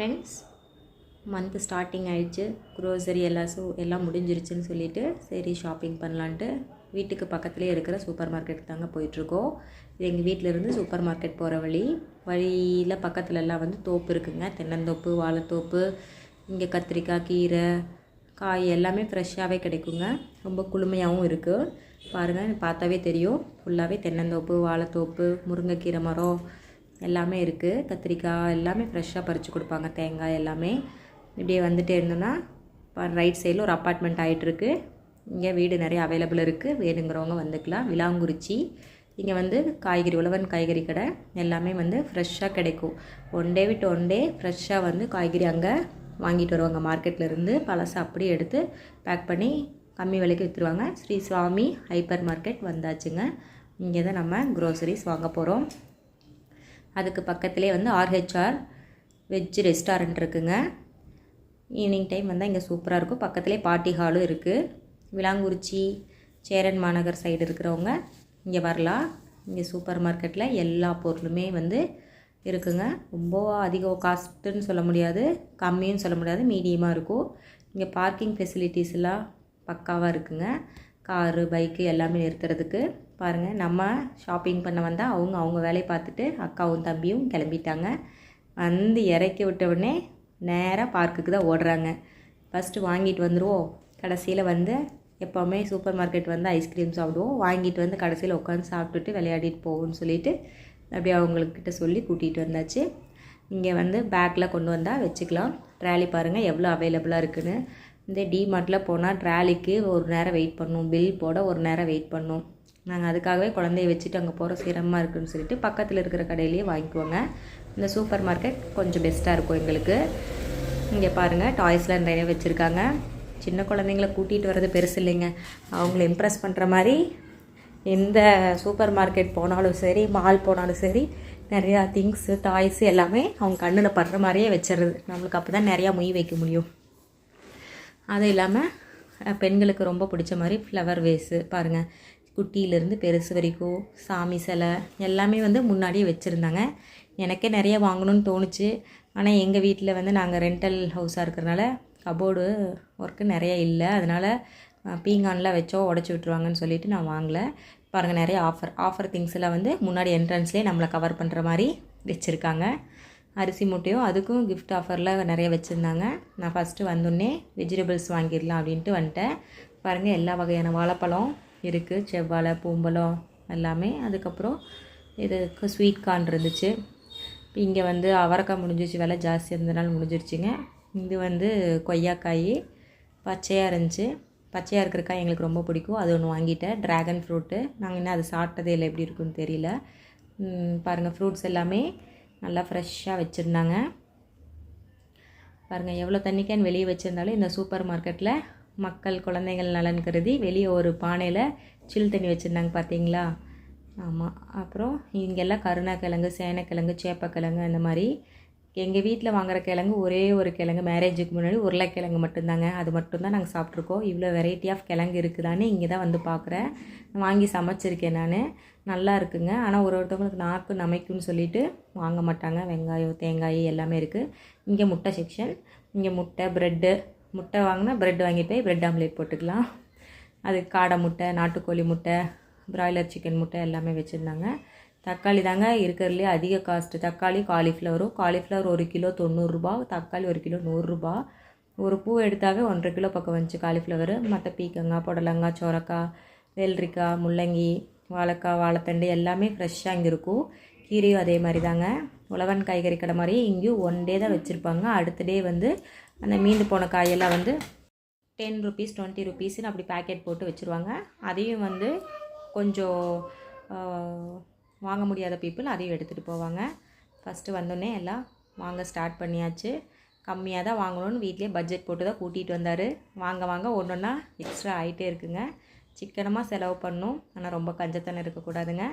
Friends month starting ஆகிடுச்சு grocery எல்லாம் so எல்லாம் முடிஞ்சிருச்சுன்னு சொல்லிட்டு சரி ஷாப்பிங் பண்ணலான்ட்டு வீட்டுக்கு பக்கத்துலேயே இருக்கிற சூப்பர் மார்க்கெட் தாங்க போயிட்டுருக்கோம். இது எங்கள் வீட்டிலேருந்து சூப்பர் மார்க்கெட் போகிற வழி. வழியில் பக்கத்துலலாம் வந்து தோப்பு இருக்குங்க. தென்னந்தோப்பு வாழைத்தோப்பு இங்கே கத்திரிக்காய் கீரை காய் எல்லாமே ஃப்ரெஷ்ஷாகவே கிடைக்குங்க. ரொம்ப குளுமையாகவும் இருக்குது பாருங்கள் பார்த்தாவே தெரியும். ஃபுல்லாகவே தென்னந்தோப்பு வாழைத்தோப்பு முருங்கைக்கீரை மரம் எல்லாமே இருக்குது கத்திரிக்காய் எல்லாமே ஃப்ரெஷ்ஷாக பறித்து கொடுப்பாங்க. தேங்காய் எல்லாமே. இப்படியே வந்துட்டே இருந்தோன்னா ரைட் சைடில் ஒரு அப்பார்ட்மெண்ட் ஆகிட்டுருக்கு இங்கே வீடு நிறைய அவைலபிள் இருக்குது வேணுங்கிறவங்க வந்துக்கலாம். விலாங்குறிச்சி. இங்கே வந்து காய்கறி உழவன் காய்கறி கடை எல்லாமே வந்து ஃப்ரெஷ்ஷாக கிடைக்கும். ஒன் டே விட்டு ஒன் டே ஃப்ரெஷ்ஷாக வந்து காய்கறி அங்கே வாங்கிட்டு வருவாங்க. மார்க்கெட்லேருந்து பழசை அப்படியே எடுத்து பேக் பண்ணி கம்மி விலைக்கு விற்றுருவாங்க ஸ்ரீ சுவாமி ஹைப்பர் மார்க்கெட் வந்தாச்சுங்க. இங்கே தான் நம்ம க்ரோசரிஸ் வாங்க போகிறோம் அதுக்கு பக்கத்துலேயே வந்து ஆர்ஹெச்ஆர் வெஜ் ரெஸ்டாரண்ட் இருக்குங்க. ஈவினிங் டைம் வந்தால் இங்கே சூப்பராக இருக்கும். பக்கத்துலேயே பார்ட்டி ஹாலும் இருக்குது விலாங்குறிச்சி சேரன் மாநகர் சைடு இருக்கிறவங்க இங்கே வரலாம். இங்கே சூப்பர் மார்க்கெட்டில் எல்லா பொருளுமே வந்து இருக்குங்க. ரொம்ப அதிக காஸ்ட்டுன்னு சொல்ல முடியாது. கம்மியும் சொல்ல முடியாது. மீடியமாக இருக்கும். இங்கே பார்க்கிங் ஃபெசிலிட்டிஸ்லாம் பக்காவாக இருக்குங்க. காரு பைக்கு எல்லாமே நிறுத்துறதுக்கு. பாருங்கள் நம்ம ஷாப்பிங் பண்ண வந்தால் அவங்க அவங்க வேலையை பார்த்துட்டு அக்காவும் தம்பியும் கிளம்பிட்டாங்க. வந்து இறக்கி விட்ட உடனே நேராக பார்க்குக்கு தான் ஓடுறாங்க. ஃபஸ்ட்டு வாங்கிட்டு வந்துடுவோம் கடைசியில் வந்து எப்போவுமே சூப்பர் மார்க்கெட் வந்து ஐஸ்கிரீம் சாப்பிடுவோம். வாங்கிட்டு வந்து கடைசியில் உட்காந்து சாப்பிட்டுட்டு விளையாடிட்டு போவோம்னு சொல்லிட்டு அப்படியே அவங்கக்கிட்ட சொல்லி கூட்டிகிட்டு வந்தாச்சு. இங்கே வந்து பேக்கில் கொண்டு வந்தால் வச்சுக்கலாம். ட்ராலி பாருங்கள் எவ்வளோ அவைலபிளாக இருக்குதுன்னு இந்த டிமார்ட்டில் போனால் ட்ராலிக்கு ஒரு நேரம் வெயிட் பண்ணும். பில் போட ஒரு நேரம் வெயிட் பண்ணும். நாங்கள் அதுக்காகவே குழந்தைய வச்சுட்டு அங்கே போகிற சிரமமாக இருக்குன்னு சொல்லிட்டு பக்கத்தில் இருக்கிற கடையிலேயே வாங்கிக்குவோங்க. இந்த சூப்பர் மார்க்கெட் கொஞ்சம் பெஸ்ட்டாக இருக்கும் எங்களுக்கு. இங்கே பாருங்கள் டாய்ஸ்லாம் நிறைய வச்சுருக்காங்க. சின்ன குழந்தைங்கள கூட்டிகிட்டு வர்றது பெருசு இல்லைங்க. அவங்கள இம்ப்ரெஸ் பண்ணுற மாதிரி எந்த சூப்பர் மார்க்கெட் போனாலும் சரி மால் போனாலும் சரி நிறையா திங்ஸு டாய்ஸு எல்லாமே அவங்க கண்ணில் படுற மாதிரியே வச்சிடுறது நம்மளுக்கு அப்போ தான் நிறையா மொய் வைக்க முடியும். அது இல்லாமல் பெண்களுக்கு ரொம்ப பிடிச்ச மாதிரி ஃப்ளவர் வேஸு பாருங்கள் குட்டியிலேருந்து பெருசு வரைக்கும் சாமி சிலை எல்லாமே வந்து முன்னாடியே வச்சுருந்தாங்க. எனக்கே நிறைய வாங்கணும்னு தோணுச்சு. ஆனால் எங்கள் வீட்டில் வந்து நாங்கள் ரெண்டல் ஹவுஸாக இருக்கிறனால கபோர்டு ஒர்க்கு நிறைய இல்லை. அதனால் பீங்கான்லாம் வச்சோ உடச்சி விட்ருவாங்கன்னு சொல்லிட்டு நான் வாங்கலை. பாருங்கள் நிறைய ஆஃபர் ஆஃபர் திங்ஸ் எல்லாம் வந்து முன்னாடி என்ட்ரன்ஸ்லேயே நம்மளை கவர் பண்ணுற மாதிரி வச்சுருக்காங்க. அரிசி மூட்டையும் அதுக்கும் கிஃப்ட் ஆஃபரில் நிறைய வச்சுருந்தாங்க. நான் ஃபஸ்ட்டு வந்தோடனே வெஜிடபிள்ஸ் வாங்கிடலாம் அப்படின்ட்டு வந்துட்டேன். பாருங்கள் எல்லா வகையான வாழைப்பழம் இருக்குது செவ்வாழை பூம்பழம் எல்லாமே. அதுக்கப்புறம் இதுக்கு ஸ்வீட் கார்ன் இருந்துச்சு. இப்போ இங்கே வந்து அவரைக்காய் முடிஞ்சிச்சு. விலை ஜாஸ்தி இருந்ததுனால முடிஞ்சிருச்சுங்க. இது வந்து கொய்யாக்காய் பச்சையாக இருந்துச்சு. பச்சையாக இருக்கிற காய் எங்களுக்கு ரொம்ப பிடிக்கும். அது ஒன்று வாங்கிட்டேன். ட்ராகன் ஃப்ரூட்டு நாங்கள் இன்னும் அது சாப்பிட்டதே இல்லை. எப்படி இருக்குன்னு தெரியல. பாருங்கள் ஃப்ரூட்ஸ் எல்லாமே நல்லா ஃப்ரெஷ்ஷாக வச்சுருந்தாங்க. பாருங்கள் எவ்வளோ தண்ணிக்கான்னு வெளியே வச்சுருந்தாலும் இந்த சூப்பர் மார்க்கெட்டில் மக்கள் குழந்தைகள் நலன் கருதி வெளியே ஒரு பானையில் சில் தண்ணி வச்சுருந்தாங்க பார்த்தீங்களா ஆமாம் அப்புறம் இங்கெல்லாம் கருணாக்கிழங்கு சேனக்கிழங்கு சேப்பக்கிழங்கு அந்த மாதிரி எங்கள் வீட்டில் வாங்குற கிழங்கு ஒரே ஒரு கிழங்கு. மேரேஜுக்கு முன்னாடி உருளைக்கிழங்கு மட்டும்தாங்க. அது மட்டும்தான் நாங்கள் சாப்பிட்ருக்கோம் இவ்வளோ வெரைட்டி ஆஃப் கிழங்கு இருக்குதான்னு இங்கே தான் வந்து பார்க்குறேன் வாங்கி சமைச்சிருக்கேன் நான். நல்லா இருக்குங்க. ஆனால் ஒரு ஒருத்தவங்களுக்கு நாக்கு நமைக்கும்னு சொல்லிட்டு வாங்க மாட்டாங்க. வெங்காயம் தேங்காய் எல்லாமே இருக்குது இங்கே முட்டை செக்ஷன் இங்கே முட்டை ப்ரெட்டு முட்டை வாங்கினா ப்ரெட் வாங்கிட்டு போய் ப்ரெட் ஆம்லேட் போட்டுக்கலாம். அது காடை முட்டை நாட்டுக்கோழி முட்டை ப்ராய்லர் சிக்கன் முட்டை எல்லாமே வச்சுருந்தாங்க. தக்காளி தாங்க இருக்கிறதுலே அதிக காஸ்ட்டு தக்காளி காலிஃப்ளவரும் காலிஃப்ளவர் ஒரு கிலோ தொண்ணூறுரூபா தக்காளி ஒரு கிலோ நூறுரூபா ஒரு பூ எடுத்தாவே ஒன்றரை கிலோ பக்கம் வந்துச்சு காலிஃப்ளவர் மற்ற பீக்கங்காய் புடலங்காய் சொரக்காய் வெள்ளரிக்காய் முள்ளங்கி வாழைக்காய் வாழைத்தண்டு எல்லாமே ஃப்ரெஷ்ஷாக இங்கே இருக்கும். கீரையும் அதே மாதிரி தாங்க. உழவன் காய்கறி கடை மாதிரி இங்கேயும் ஒன் டே தான் வச்சுருப்பாங்க. அடுத்த டே வந்து அந்த மீந்து போன காயெல்லாம் வந்து டென் ருபீஸ் டுவெண்ட்டி ருபீஸ்னு அப்படி பேக்கெட் போட்டு வச்சுருவாங்க. அதையும் வந்து கொஞ்சம் வாங்க முடியாத பீப்புள் அதையும் எடுத்துகிட்டு போவாங்க. ஃபஸ்ட்டு வந்தோடனே எல்லாம் வாங்க ஸ்டார்ட் பண்ணியாச்சு. கம்மியாக தான் வாங்கணும்னு வீட்லேயே பட்ஜெட் போட்டு தான் கூட்டிகிட்டு வந்தார். வாங்க வாங்க ஒன்று ஒன்றா எக்ஸ்ட்ரா ஆகிட்டே இருக்குங்க. சிக்கனமாக செலவு பண்ணும். ஆனால் ரொம்ப கஞ்சத்தனம் இருக்கக்கூடாதுங்க.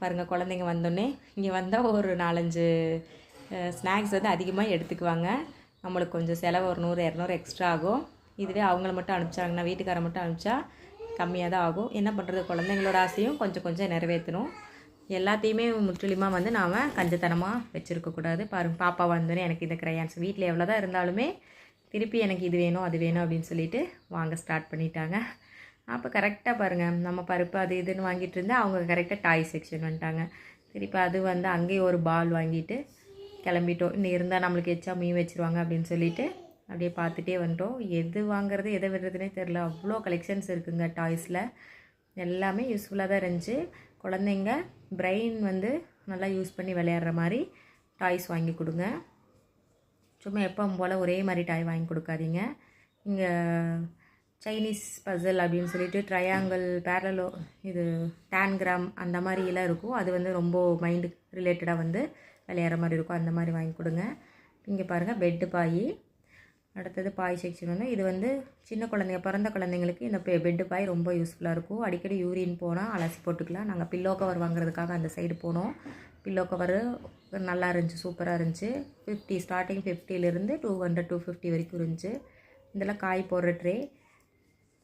பாருங்கள் குழந்தைங்க வந்தோடனே இங்கே வந்தால் ஒரு நாலஞ்சு ஸ்நாக்ஸ் வந்து அதிகமாக எடுத்துக்குவாங்க. நம்மளுக்கு கொஞ்சம் செலவு ஒரு நூறு இரநூறு எக்ஸ்ட்ரா ஆகும். இதுவே அவங்கள மட்டும் அனுப்பிச்சாங்கன்னா வீட்டுக்காரை மட்டும் அனுப்பிச்சா கம்மியாக தான் ஆகும். என்ன பண்ணுறது குழந்தைங்களோட ஆசையும் கொஞ்சம் கொஞ்சம் நிறைவேற்றணும். எல்லாத்தையுமே முற்றிலுமாக வந்து நாம் கஞ்சத்தனமாக வச்சுருக்கக்கூடாது பாருங்க பாப்பா வந்தோடனே எனக்கு இந்த க்ரையான்ஸ் வீட்டில் எவ்வளோ தான் இருந்தாலுமே திருப்பி எனக்கு இது வேணும் அது வேணும் அப்படின்னு சொல்லிட்டு வாங்க ஸ்டார்ட் பண்ணிட்டாங்க. அப்போ கரெக்டாக பாருங்கள் நம்ம பருப்பு அது இதுன்னு வாங்கிட்டு இருந்தால் அவங்க கரெக்டாக டாய் செக்ஷன் வந்துட்டாங்க. திருப்பி அது வந்து அங்கேயே ஒரு பால் வாங்கிட்டு கிளம்பிட்டோம். இன்னும் இருந்தால் நம்மளுக்கு எச்சா மீன் வச்சுருவாங்க அப்படின்னு சொல்லிட்டு அப்படியே பார்த்துட்டே வந்துட்டோம். எது வாங்குறது எதை விடுறதுனே தெரில அவ்வளோ கலெக்ஷன்ஸ் இருக்குங்க டாய்ஸில் எல்லாமே யூஸ்ஃபுல்லாக தான் இருந்துச்சு. குழந்தைங்க பிரெயின் வந்து நல்லா யூஸ் பண்ணி விளையாடுற மாதிரி டாய்ஸ் வாங்கி கொடுங்க. சும்மா எப்பவும் போல் ஒரே மாதிரி டாய் வாங்கி கொடுக்காதீங்க. இங்கே சைனீஸ் பசில் அப்படின்னு சொல்லிட்டு ட்ரையாங்கிள் பேரலோ இது டேன்கிராம் அந்த மாதிரிலாம் இருக்கும். அது வந்து ரொம்ப மைண்டு ரிலேட்டடாக வந்து விளையாடுற மாதிரி இருக்கும் அந்த மாதிரி வாங்கி கொடுங்க. இங்கே பாருங்கள் பெட்டு பாய். அடுத்தது பாய் செக்ஷன் வந்து இது வந்து சின்ன குழந்தைங்க பிறந்த குழந்தைங்களுக்கு இந்த பெ பெட்டு பாய் ரொம்ப யூஸ்ஃபுல்லாக இருக்கும். அடிக்கடி யூரின் போனால் அலசி போட்டுக்கலாம். நாங்கள் பில்லோ கவர் வாங்குறதுக்காக அந்த சைடு போனோம். பில்லோ கவரு நல்லா இருந்துச்சு சூப்பராக இருந்துச்சு. ஃபிஃப்டி ஸ்டார்டிங் ஃபிஃப்டிலேருந்து டூ ஹண்ட்ரட் டூ ஃபிஃப்டி வரைக்கும் இருந்துச்சு. இதெல்லாம் காய் போடுற ட்ரே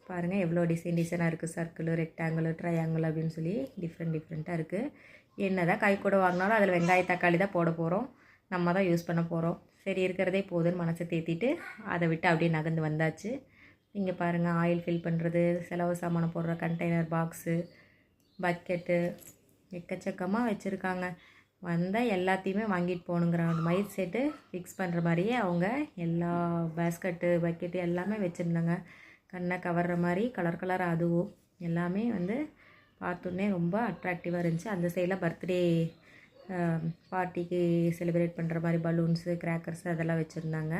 பாருங்கள் எவ்வளோ டிசைன் டிசைனாக இருக்குது சர்க்கிள் ரெக்டாங்கிள் ட்ரையாங்கிள் அப்படின்னு சொல்லி டிஃப்ரெண்ட் டிஃப்ரெண்ட்டாக இருக்குது என்ன தான் கூட வாங்கினாலும் அதில் வெங்காய தக்காளி தான் போட போகிறோம் நம்ம தான் யூஸ் பண்ண போகிறோம் சரி இருக்கிறதே போதுன்னு மனசை தேத்திட்டு அதை விட்டு அப்படியே நகர்ந்து வந்தாச்சு. இங்கே பாருங்கள் ஆயில் ஃபில் பண்ணுறது செலவு சாமானம் போடுற கண்டெய்னர் பாக்ஸு பக்கெட்டு எக்கச்சக்கமாக வச்சுருக்காங்க. வந்தால் எல்லாத்தையுமே வாங்கிட்டு போகணுங்கிற அந்த மைண்ட் செட்டு ஃபிக்ஸ் பண்ணுற மாதிரியே அவங்க எல்லா பேஸ்கெட்டு பக்கெட்டு எல்லாமே வச்சுருந்தாங்க. கண்ணை கவர்ற மாதிரி கலர் கலர் அதுவும் எல்லாமே வந்து பார்த்தோன்னே ரொம்ப அட்ராக்டிவாக இருந்துச்சு. அந்த சைடில் பர்த்டே பார்ட்டிக்கு செலிப்ரேட் பண்ணுற மாதிரி பலூன்ஸு கிராக்கர்ஸ் அதெல்லாம் வச்சுருந்தாங்க.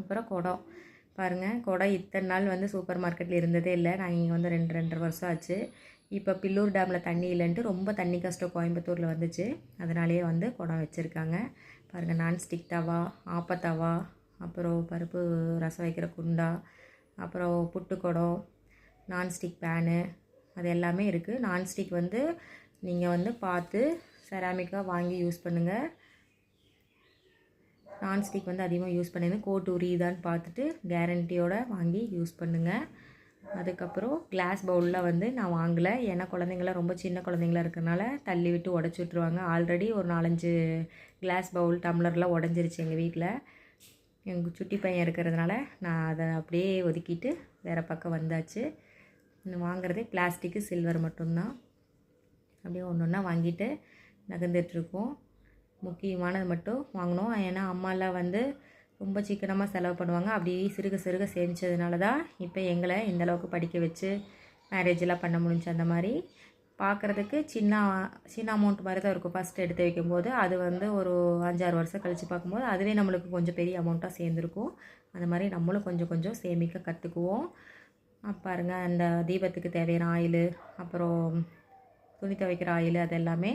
அப்புறம் குடம். பாருங்கள் குடம் இத்தனை நாள் வந்து சூப்பர் மார்க்கெட்டில் இருந்ததே இல்லை. நாங்கள் இங்கே வந்து ரெண்டு ரெண்டரை வருஷம் ஆச்சு. இப்போ பில்லூர் டேமில் தண்ணி இல்லைன்ட்டு ரொம்ப தண்ணி கஷ்டம் கோயம்புத்தூரில் வந்துச்சு. அதனாலேயே வந்து குடம் வச்சுருக்காங்க. பாருங்கள் நான்ஸ்டிக் தவா ஆப்பத்தவா அப்புறம் பருப்பு ரசம் வைக்கிற குண்டா அப்புறம் புட்டு குடம் நான்ஸ்டிக் பேனு அது எல்லாமே இருக்குது நான்ஸ்டிக் வந்து நீங்கள் வந்து பார்த்து செராமிக்காக வாங்கி யூஸ் பண்ணுங்கள் நான்ஸ்டிக் வந்து அதிகமாக யூஸ் பண்ணுங்க கோட்டு உரியுதான்னு பார்த்துட்டு கேரண்டியோட வாங்கி யூஸ் பண்ணுங்கள் அதுக்கப்புறம் கிளாஸ் பவுலில் வந்து நான் வாங்கலை. ஏன்னா குழந்தைங்களாம் ரொம்ப சின்ன குழந்தைங்களா இருக்கிறனால தள்ளி விட்டு உடச்சி விட்ருவாங்க ஆல்ரெடி ஒரு நாலஞ்சு கிளாஸ் பவுல் டம்ளர்லாம் உடஞ்சிருச்சு எங்கள் வீட்டில் எங்கள் சுட்டி பையன் இருக்கிறதுனால நான் அதை அப்படியே ஒதுக்கிட்டு வேறு பக்கம் வந்தாச்சு. வாங்குறதே பிளாஸ்டிக்கு சில்வர் மட்டும்தான். அப்படியே ஒன்று ஒன்றா வாங்கிட்டு நகர்ந்துட்டுருக்கோம். முக்கியமானது மட்டும் வாங்கினோம் ஏன்னா அம்மாலாம் வந்து ரொம்ப சிக்கனமாக செலவு பண்ணுவாங்க. அப்படி சிறுக சிறுக சேமித்ததுனால தான் இப்போ எங்களை இந்த அளவுக்கு படிக்க வச்சு மேரேஜெலாம் பண்ண முடிஞ்சு அந்த மாதிரி. பார்க்குறதுக்கு சின்ன சின்ன அமௌண்ட் மாதிரி தான் இருக்கும். ஃபஸ்ட் எடுத்து வைக்கும்போது அது வந்து ஒரு அஞ்சாறு வருஷம் கழித்து பார்க்கும்போது அதுவே நம்மளுக்கு கொஞ்சம் பெரிய அமௌண்ட்டாக சேர்ந்துருக்கும். அந்த மாதிரி நம்மளும் கொஞ்சம் கொஞ்சம் சேமிக்க கற்றுக்குவோம் பாருங்க அந்த தீபத்துக்கு தேவையான ஆயில் அப்புறம் துணி துவைக்கிற ஆயில் அது எல்லாமே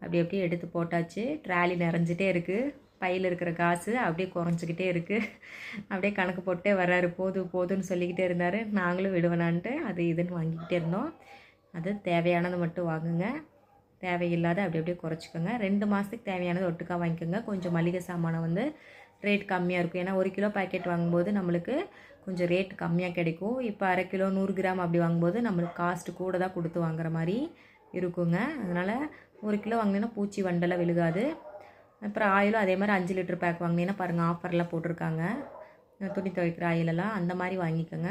அப்படி அப்படியே எடுத்து போட்டாச்சு. ட்ராலி நிறைஞ்சிட்டே இருக்குது பையில் இருக்கிற காசு அப்படியே குறைஞ்சிக்கிட்டே இருக்குது அப்படியே கணக்கு போட்டே வர்றாரு. போதும் போதும்னு சொல்லிக்கிட்டே இருந்தார். நாங்களும் விடுவேனான்ட்டு அது இதுன்னு வாங்கிக்கிட்டே இருந்தோம். அது தேவையானது மட்டும் வாங்குங்க. தேவையில்லாத அப்படி அப்படியே குறைச்சிக்கோங்க. ரெண்டு மாதத்துக்கு தேவையானது ஒட்டுக்கா வாங்கிக்கோங்க. கொஞ்சம் மளிகை சாமானை வந்து ரேட் கம்மியாக இருக்கும். ஏன்னா ஒரு கிலோ பாக்கெட் வாங்கும்போது நம்மளுக்கு கொஞ்சம் ரேட் கம்மியாக கிடைக்கும். இப்போ அரை கிலோ நூறு கிராம் அப்படி வாங்கும்போது நம்மளுக்கு காஸ்ட்டு கூட தான் கொடுத்து வாங்குற மாதிரி இருக்குங்க. அதனால் ஒரு கிலோ வாங்கினீங்கன்னா பூச்சி வண்டெல்லாம் விழுகாது. அப்புறம் ஆயிலும் அதே மாதிரி அஞ்சு லிட்டர் பேக் வாங்கினீங்கன்னா பாருங்கள் ஆஃபர்லாம் போட்டிருக்காங்க. துணி துவைக்கிற ஆயிலெல்லாம் அந்த மாதிரி வாங்கிக்கோங்க.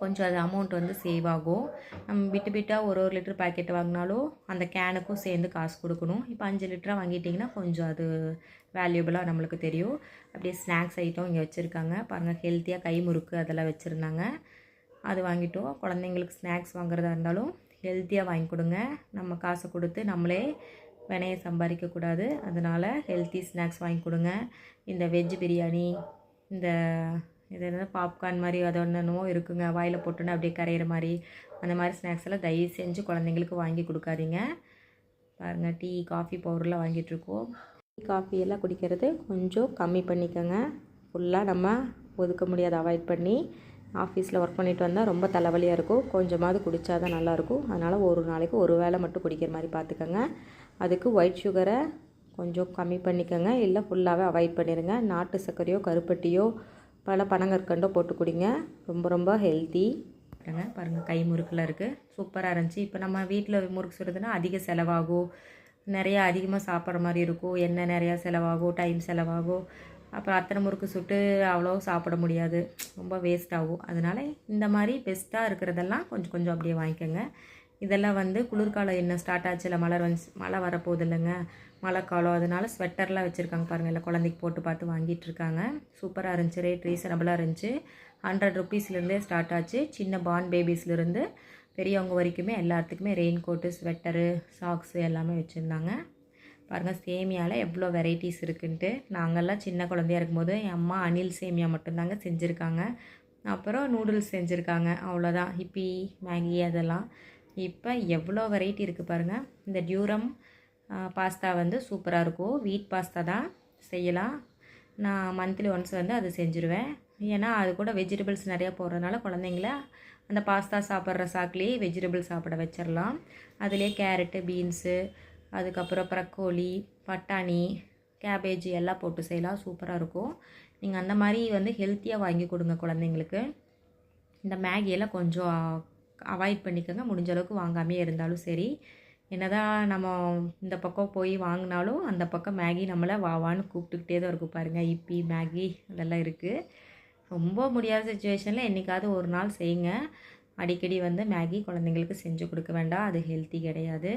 கொஞ்சம் அது அமௌண்ட் வந்து சேவ் ஆகும். நம்ம விட்டு விட்டால் ஒரு ஒரு லிட்டர் பாக்கெட் வாங்கினாலும் அந்த கேனுக்கும் சேர்ந்து காசு கொடுக்கணும். இப்போ அஞ்சு லிட்டராக வாங்கிட்டிங்கன்னா கொஞ்சம் அது வேல்யூபிளாக நம்மளுக்கு தெரியும். அப்படியே ஸ்நாக்ஸ் ஐட்டம் இங்கே வச்சுருக்காங்க. பாருங்கள் ஹெல்த்தியாக கை முறுக்கு அதெல்லாம் வச்சுருந்தாங்க. அது வாங்கிட்டோம். குழந்தைங்களுக்கு ஸ்நாக்ஸ் வாங்குறதா இருந்தாலும் ஹெல்த்தியாக வாங்கி கொடுங்க. நம்ம காசை கொடுத்து நம்மளே வினையை சம்பாதிக்கக்கூடாது. அதனால் ஹெல்த்தி ஸ்நாக்ஸ் வாங்கி கொடுங்க. இந்த வெஜ் பிரியாணி இந்த இது என்ன பாப்கார்ன் மாதிரி அது ஒன்றுமோ இருக்குங்க. வாயில் போட்டோன்னே அப்படியே கரையிற மாதிரி. அந்த மாதிரி ஸ்நாக்ஸ் எல்லாம் தயவு செஞ்சு குழந்தைங்களுக்கு வாங்கி கொடுக்காதீங்க. பாருங்கள் டீ காஃபி பவுடர்லாம் வாங்கிட்டுருக்கோம் டீ காஃபி எல்லாம் குடிக்கிறது கொஞ்சம் கம்மி பண்ணிக்கோங்க. ஃபுல்லாக நம்ம ஒதுக்க முடியாத அவாய்ட் பண்ணி ஆஃபீஸில் ஒர்க் பண்ணிட்டு வந்தால் ரொம்ப தலைவலியாக இருக்கும். கொஞ்சமாவது குடித்தா தான் நல்லாயிருக்கும் அதனால் ஒரு நாளைக்கு ஒரு வேளை மட்டும் குடிக்கிற மாதிரி பார்த்துக்கோங்க அதுக்கு ஒயிட் சுகரை கொஞ்சம் கம்மி பண்ணிக்கோங்க. இல்லை ஃபுல்லாகவே அவாய்ட் பண்ணிடுங்க நாட்டு சர்க்கரையோ கருப்பட்டியோ பல பனங்கற்கண்டோ போட்டு குடிங்க. ரொம்ப ரொம்ப ஹெல்த்தி பாருங்கள் பாருங்கள் கை முறுக்கில் இருக்குது சூப்பராக இருந்துச்சு. இப்போ நம்ம வீட்டில் முறுக்கு சுடுறதுன்னா அதிக செலவாகும் நிறையா அதிகமாக சாப்பிட்ற மாதிரி இருக்கும் எண்ணெய் நிறையா செலவாகும் டைம் செலவாகும் அப்புறம் அத்தனை முறுக்கு சுட்டு அவ்வளோ சாப்பிட முடியாது. ரொம்ப வேஸ்ட் ஆகும். அதனால் இந்த மாதிரி பெஸ்ட்டாக இருக்கிறதெல்லாம் கொஞ்சம் கொஞ்சம் அப்படியே வாங்கிக்கோங்க. இதெல்லாம் வந்து குளிர்காலம் என்ன ஸ்டார்ட் ஆச்சுல மழை வந்து மழை வரப்போகுது இல்லைங்க. மழை காலம் அதனால ஸ்வெட்டர்லாம் வச்சுருக்காங்க பாருங்கள் இல்லை குழந்தைக்கு போட்டு பார்த்து வாங்கிட்டு இருக்காங்க. சூப்பராக இருந்துச்சு. ரேட் ரீசனபிளாக இருந்துச்சு. ஹண்ட்ரட் ருபீஸ்லேருந்தே ஸ்டார்ட் ஆச்சு. சின்ன பான் பேபிஸ்லேருந்து பெரியவங்க வரைக்குமே எல்லாத்துக்குமே ரெயின் கோட்டு ஸ்வெட்டரு சாக்ஸு எல்லாமே வச்சுருந்தாங்க. பாருங்கள் சேமியாவில் எவ்வளோ வெரைட்டிஸ் இருக்குன்ட்டு. நாங்கள்லாம் சின்ன குழந்தையா இருக்கும்போது என் அம்மா அனில் சேமியா மட்டும்தாங்க செஞ்சுருக்காங்க. அப்புறம் நூடுல்ஸ் செஞ்சுருக்காங்க. அவ்வளோதான் ஹிப்பி மேகி அதெல்லாம். இப்போ எவ்வளோ வெரைட்டி இருக்குது பாருங்கள் இந்த டியூரம் பாஸ்தா வந்து சூப்பராக இருக்கும். வீட் பாஸ்தா தான் செய்யலாம். நான் மந்த்லி ஒன்ஸ் வந்து அது செஞ்சுருவேன். ஏன்னா அது கூட வெஜிடபிள்ஸ் நிறையா போடுறதுனால குழந்தைங்கள அந்த பாஸ்தா சாப்பிட்ற சாக்குலேயே வெஜிடபிள் சாப்பிட வச்சிடலாம் அதுலேயே கேரட்டு பீன்ஸு அதுக்கப்புறம் ப்ரக்கோலி பட்டாணி கேபேஜ் எல்லாம் போட்டு செய்யலாம். சூப்பராக இருக்கும். நீங்கள் அந்த மாதிரி வந்து ஹெல்த்தியாக வாங்கி கொடுங்க குழந்தைங்களுக்கு. இந்த மேகியெல்லாம் கொஞ்சம் அவாய்ட் பண்ணிக்கோங்க. முடிஞ்ச அளவுக்கு வாங்காமே இருந்தாலும் சரி. என்னதான் நம்ம இந்த பக்கம் போய் வாங்கினாலும் அந்த பக்கம் மேகி நம்மளை வா வான்னு கூப்பிட்டுக்கிட்டே தான் இருக்கும். பாருங்கள் இப்பி மேகி அதெல்லாம் இருக்குது ரொம்ப முடியாத சுச்சுவேஷனில் என்றைக்காவது ஒரு நாள் செய்யுங்க. அடிக்கடி வந்து மேகி குழந்தைங்களுக்கு செஞ்சு கொடுக்க வேண்டாம். அது ஹெல்த்தி கிடையாது.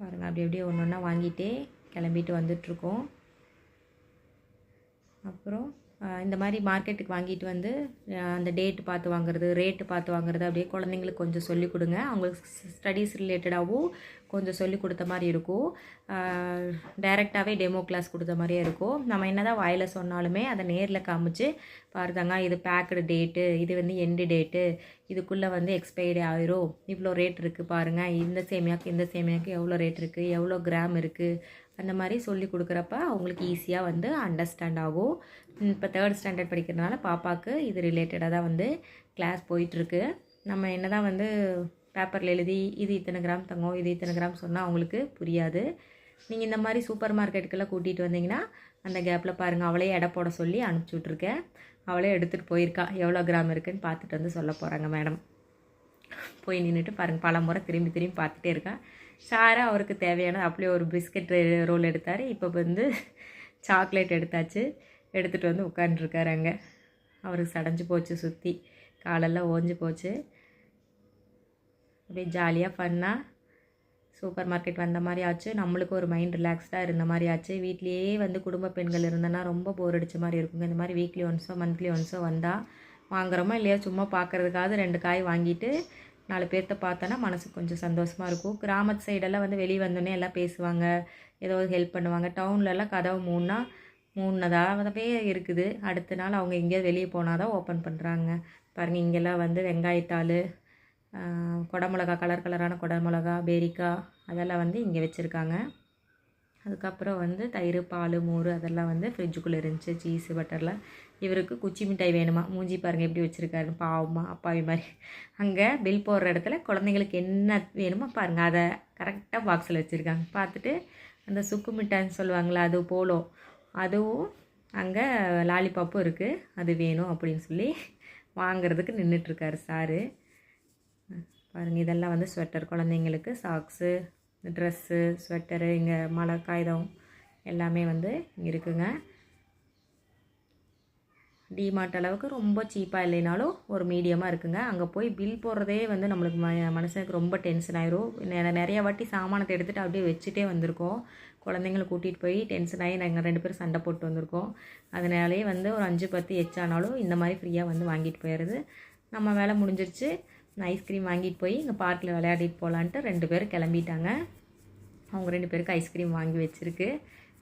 பாருங்கள் அப்படி அப்படியே ஒன்று ஒன்றா வாங்கிட்டே கிளம்பிட்டு வந்துட்ருக்கோம் அப்புறம் இந்த மாதிரி மார்க்கெட்டுக்கு வாங்கிட்டு வந்து அந்த டேட்டு பார்த்து வாங்குறது ரேட்டு பார்த்து வாங்குறது அப்படியே குழந்தைங்களுக்கு கொஞ்சம் சொல்லிக் கொடுங்க. அவங்களுக்கு ஸ்டடீஸ் ரிலேட்டடாகவும் கொஞ்சம் சொல்லி கொடுத்த மாதிரி இருக்கும். டைரெக்டாகவே டெமோ கிளாஸ் கொடுத்த மாதிரியே இருக்கும். நம்ம என்ன தான் வாயில் சொன்னாலுமே அதை நேரில் காமிச்சு பாருதாங்க இது பேக்கடு டேட்டு இது வந்து எண்டு டேட்டு இதுக்குள்ளே வந்து எக்ஸ்பைரி ஆயிரும். இவ்வளோ ரேட் இருக்குது பாருங்கள் இந்த சேமியாக்கு இந்த சேமியாக்கு எவ்வளோ ரேட் இருக்குது எவ்வளோ கிராம் இருக்குது அந்த மாதிரி சொல்லி கொடுக்குறப்ப அவங்களுக்கு ஈஸியாக வந்து அண்டர்ஸ்டாண்ட் ஆகும். இப்போ தேர்ட் ஸ்டாண்டர்ட் படிக்கிறதுனால பாப்பாவுக்கு இது ரிலேட்டடாக தான் வந்து கிளாஸ் போயிட்டுருக்கு. நம்ம என்ன தான் வந்து பேப்பரில் எழுதி இது இத்தனை கிராம் தங்கம் இது இத்தனை கிராம் சொன்னால் அவங்களுக்கு புரியாது. நீங்கள் இந்த மாதிரி சூப்பர் மார்க்கெட்டுக்கெல்லாம் கூட்டிகிட்டு வந்தீங்கன்னா அந்த கேப்பில் பாருங்கள் அவளே எடை போட சொல்லி அனுப்பிச்சி விட்ருக்கேன் அவளே எடுத்துகிட்டு போயிருக்கா. எவ்வளோ கிராம் இருக்குன்னு பார்த்துட்டு வந்து சொல்ல போகிறாங்க மேடம். போய் நின்றுட்டு பாருங்கள் பல முறை திரும்பி திரும்பி பார்த்துட்டே இருக்கேன் சாரா அவருக்கு தேவையானது அப்படியே ஒரு பிஸ்கட் ரோல் எடுத்தார். இப்போ வந்து சாக்லேட் எடுத்தாச்சு. எடுத்துகிட்டு வந்து உட்காந்துருக்காரு அங்கே. அவருக்கு சடைஞ்சு போச்சு சுற்றி காலெல்லாம் ஓஞ்சு போச்சு. அப்படியே ஜாலியாக ஃபன்னாக சூப்பர் மார்க்கெட் வந்த மாதிரி ஆச்சு. நம்மளுக்கு ஒரு மைண்ட் ரிலாக்ஸ்டாக இருந்த மாதிரி ஆச்சு. வீட்லேயே வந்து குடும்ப பெண்கள் இருந்தனா ரொம்ப போர் அடிச்ச மாதிரி இருக்குங்க. இந்த மாதிரி வீக்லி ஒன்ஸோ மந்த்லி ஒன்ஸோ வந்தால் வாங்குறோமா இல்லையா? சும்மா பார்க்குறதுக்காவது ரெண்டு காய் வாங்கிட்டு நாலு பேர்த்த பார்த்தோன்னா மனசுக்கு கொஞ்சம் சந்தோஷமாக இருக்கும். கிராமத்து சைடெல்லாம் வந்து வெளியே வந்தோடனே எல்லாம் பேசுவாங்க. ஏதோ ஹெல்ப் பண்ணுவாங்க. டவுன்லலாம் கதவு மூணுனா மூணுனதாகவே இருக்குது. அடுத்த நாள் அவங்க எங்கேயாவது வெளியே போனால் தான் ஓப்பன் பண்ணுறாங்க பாருங்கள் இங்கெல்லாம் வந்து வெங்காயத்தாள் குடமிளகா கலர் கலரான குடமிளகா பேரிக்காய் அதெல்லாம் வந்து இங்கே வச்சுருக்காங்க. அதுக்கப்புறம் வந்து தயிர் பால் மோர் அதெல்லாம் வந்து ஃப்ரிட்ஜுக்குள்ளே இருந்துச்சு. சீஸு பட்டர்லாம் இவருக்கு குச்சி மிட்டாய் வேணுமா? மூஞ்சி பாருங்கள் எப்படி வச்சுருக்காரு. பாவமா அப்பாவி மாதிரி. அங்கே பில் போடுற இடத்துல குழந்தைங்களுக்கு என்ன வேணுமோ பாருங்கள் அதை கரெக்டாக பாக்ஸில் வச்சுருக்காங்க. பார்த்துட்டு அந்த சுக்கு மிட்டாய்ன்னு சொல்லுவாங்களே அது போலோ அதுவும் அங்கே லாலிபாப்பும் இருக்குது அது வேணும் அப்படின்னு சொல்லி வாங்குறதுக்கு நின்றுட்டுருக்காரு சாரு. பாருங்கள் இதெல்லாம் வந்து ஸ்வெட்டர் குழந்தைங்களுக்கு சாக்ஸு ட்ரெஸ்ஸு ஸ்வெட்டரு இங்கே மழை காகிதம் எல்லாமே வந்து இங்கே இருக்குங்க. டிமார்ட் அளவுக்கு ரொம்ப சீப்பாக இல்லைனாலும் ஒரு மீடியமாக இருக்குங்க. அங்கே போய் பில் போடுறதே வந்து நம்மளுக்கு ம மனசுக்கு ரொம்ப டென்ஷன் ஆயிரும். நிறைய வாட்டி சாமானத்தை எடுத்துகிட்டு அப்படியே வச்சுட்டே வந்திருக்கோம். குழந்தைங்களை கூட்டிகிட்டு போய் டென்ஷன் ஆகி நாங்கள் ரெண்டு பேரும் சண்டை போட்டு வந்திருக்கோம். அதனாலேயே வந்து ஒரு அஞ்சு பத்து எச்சானாலும் இந்த மாதிரி ஃப்ரீயாக வந்து வாங்கிட்டு போயிடுது நம்ம வேலை முடிஞ்சிருச்சு. நான் ஐஸ்கிரீம் வாங்கிட்டு போய் இங்கே பார்க்கில் விளையாடிட்டு போகலான்ட்டு ரெண்டு பேரும் கிளம்பிட்டாங்க. அவங்க ரெண்டு பேருக்கு ஐஸ்கிரீம் வாங்கி வச்சுருக்கு.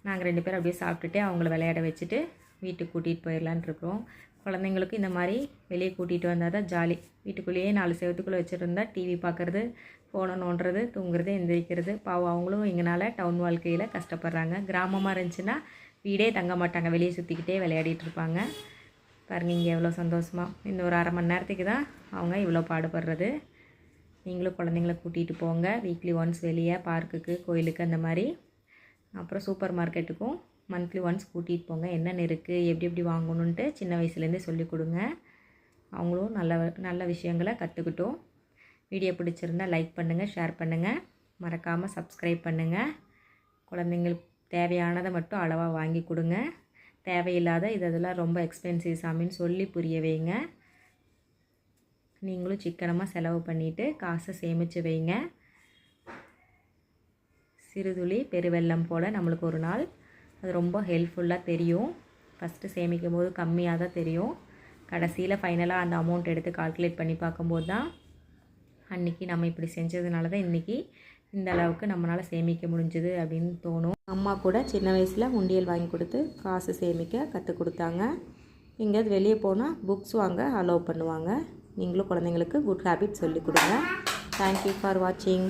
நாங்கள் ரெண்டு பேரும் அப்படியே சாப்பிட்டுட்டு அவங்கள விளையாட வச்சுட்டு வீட்டுக்கு கூட்டிகிட்டு போயிடலான்ட்டு இருக்கிறோம். குழந்தைங்களுக்கு இந்த மாதிரி வெளியே கூட்டிகிட்டு வந்தால் தான் ஜாலி வீட்டுக்குள்ளேயே நாலு செவத்துக்குள்ளே வச்சுருந்தா டிவி பார்க்குறது ஃபோனை நோண்டுறது தூங்குறது எந்திரிக்கிறது. பாவம் அவங்களும் எங்களால் டவுன் வாழ்க்கையில் கஷ்டப்படுறாங்க. கிராமமாக இருந்துச்சுன்னா வீடே தங்க மாட்டாங்க. வெளியே சுற்றிக்கிட்டே விளையாடிட்டு இருப்பாங்க. பாருங்கள் இங்கே எவ்வளோ சந்தோஷமாக இந்த ஒரு அரை மணி நேரத்துக்கு தான் அவங்க இவ்வளோ பாடுபடுறது. நீங்களும் குழந்தைங்கள கூட்டிகிட்டு போங்க. வீக்லி ஒன்ஸ் வெளியே பார்க்குக்கு கோயிலுக்கு அந்த மாதிரி. அப்புறம் சூப்பர் மார்க்கெட்டுக்கும் மந்த்லி ஒன்ஸ் கூட்டிகிட்டு போங்க. என்னென்ன இருக்குது எப்படி எப்படி வாங்கணுன்ட்டு சின்ன வயசுலேருந்தே சொல்லிக் கொடுங்க. அவங்களும் நல்ல நல்ல விஷயங்களை கற்றுக்கிட்டோம் வீடியோ பிடிச்சிருந்தா லைக் பண்ணுங்கள் ஷேர் பண்ணுங்கள் மறக்காமல் சப்ஸ்கிரைப் பண்ணுங்கள் குழந்தைங்களுக்கு தேவையானதை மட்டும் அளவாக வாங்கி கொடுங்க. தேவையில்லாத இது இதெல்லாம் ரொம்ப எக்ஸ்பென்சிவ் சாமின்னு சொல்லி புரிய வைங்க. நீங்களும் சிக்கனமாக செலவு பண்ணிவிட்டு காசை சேமித்து வைங்க. சிறுதுளி பெருவெள்ளம் போல் நம்மளுக்கு ஒரு நாள். அது ரொம்ப ஹெல்ப்ஃபுல்லாக தெரியும். ஃபஸ்ட்டு சேமிக்கும் போது கம்மியாக தான் தெரியும். கடைசியில் ஃபைனலாக அந்த அமௌண்ட் எடுத்து கால்குலேட் பண்ணி பார்க்கும்போது தான் அன்றைக்கி நம்ம இப்படி செஞ்சதுனால தான் இன்றைக்கி இந்த அளவுக்கு நம்மளால் சேமிக்க முடிஞ்சுது அப்படின்னு தோணும். அம்மா கூட சின்ன வயசில் உண்டியல் வாங்கி கொடுத்து காசு சேமிக்க கற்றுக் கொடுத்தாங்க. எங்கேயாவது வெளியே போனால் புக்ஸ் வாங்க அலோவ் பண்ணுவாங்க. நீங்களும் குழந்தைங்களுக்கு குட் ஹேபிட் சொல்லிக் கொடுங்க. தேங்க்யூ ஃபார் வாட்சிங்